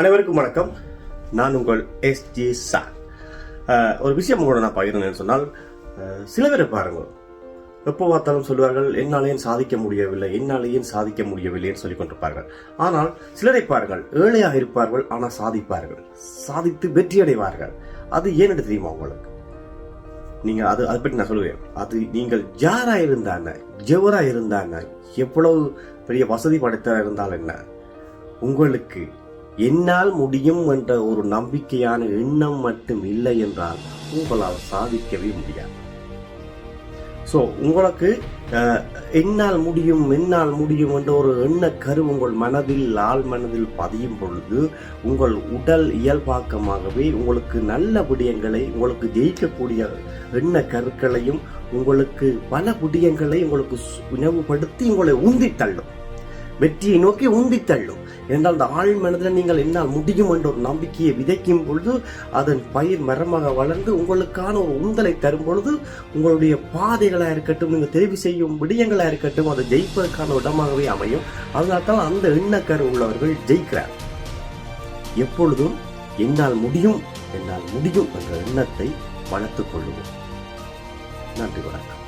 அனைவருக்கும் வணக்கம். நான் உங்கள் எஸ் ஜி சா ஒரு விஷயம் கூட நான் பகிர்ந்தேன்னு சொன்னால் சில பேர் பாருங்க எப்போ பார்த்தாலும் சொல்லுவார்கள் என்னால் ஏன் சாதிக்க முடியவில்லை? என்னால் ஏன் சாதிக்க முடியவில்லைன்னு சொல்லி கொண்டிருப்பார்கள். ஆனால் சிலரை பாருங்கள் ஏழையாக இருப்பார்கள் ஆனால் சாதிப்பார்கள். சாதித்து வெற்றி அடைவார்கள் அது ஏன்னு தெரியுமா உங்களுக்கு? நீங்க அது அதை பற்றி நான் சொல்லுவேன். அது நீங்கள் யாரா இருந்தாங்க ஜெவரா இருந்தாங்க எவ்வளவு பெரிய வசதி படைத்தா இருந்தால் என்ன? உங்களுக்கு என்னால் முடியும் என்ற ஒரு நம்பிக்கையான எண்ணம் மட்டும் இல்லை என்றால் உங்களால் சாதிக்கவே முடியாது. ஸோ உங்களுக்கு என்னால் முடியும் என்னால் முடியும் என்ற ஒரு எண்ண கரு உங்கள் மனதில் ஆள் மனதில் பதியும் பொழுது உங்கள் உடல் இயல்பாக்கமாகவே உங்களுக்கு நல்ல விடயங்களை உங்களுக்கு ஜெயிக்கக்கூடிய எண்ண கருக்களையும் உங்களுக்கு பல விடயங்களை உங்களுக்கு உணவுபடுத்தி நினைவுபடுத்தி உங்களை உந்தித்தள்ளும் வெற்றியை நோக்கி உந்தித்தள்ளும் என்றால் அந்த ஆழ் மனதில் நீங்கள் என்னால் முடியும் என்ற ஒரு நம்பிக்கையை விதைக்கும் பொழுது அதன் பயிர் மரமாக வளர்ந்து உங்களுக்கான ஒரு உந்தலை தரும் பொழுது உங்களுடைய பாதைகளாக இருக்கட்டும் நீங்கள் தெரிவு செய்யும் விடயங்களாக இருக்கட்டும் அதை ஜெயிப்பதற்கான இடமாகவே அமையும். அதனால தான் அந்த எண்ணக்கரு உள்ளவர்கள் ஜெயிக்கிறார். எப்பொழுதும் என்னால் முடியும் என்னால் முடியும் என்ற எண்ணத்தை வளர்த்துக் கொள்ளுவோம் நன்றி வணக்கம்.